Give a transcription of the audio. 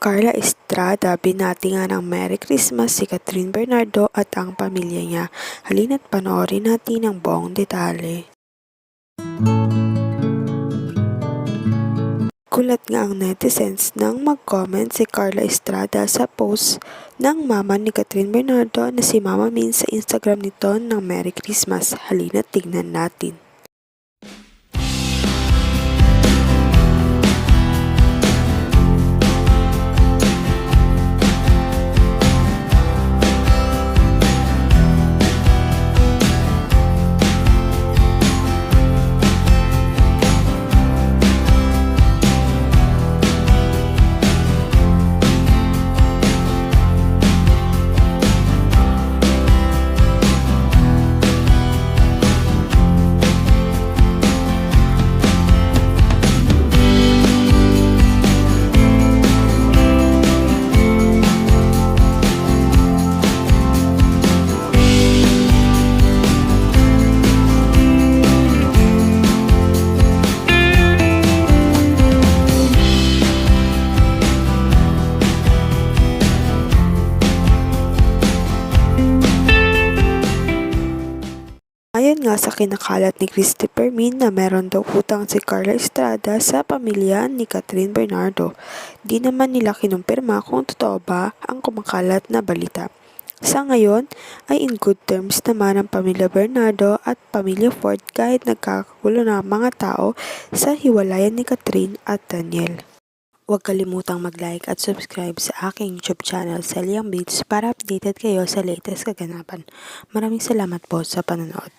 Carla Estrada, binati nga ng Merry Christmas si Catherine Bernardo at ang pamilya niya. Halina't panoorin natin ang buong detalye. Kulat nga ang netizens nang mag-comment si Carla Estrada sa post ng mama ni Catherine Bernardo na si Mama Min sa Instagram nito ng Merry Christmas. Halina't tignan natin. Ayon nga sa kinakalat ni Christopher Min na meron daw utang si Carla Estrada sa pamilya ni Catherine Bernardo. Di naman nila kinumpirma kung totoo ba ang kumakalat na balita. Sa ngayon ay in good terms naman ang pamilya Bernardo at pamilya Ford kahit nagkakagulo na mga tao sa hiwalayan ni Catherine at Daniel. Huwag kalimutang mag-like at subscribe sa aking YouTube channel, Celiang Beats, para updated kayo sa latest kaganapan. Maraming salamat po sa panonood.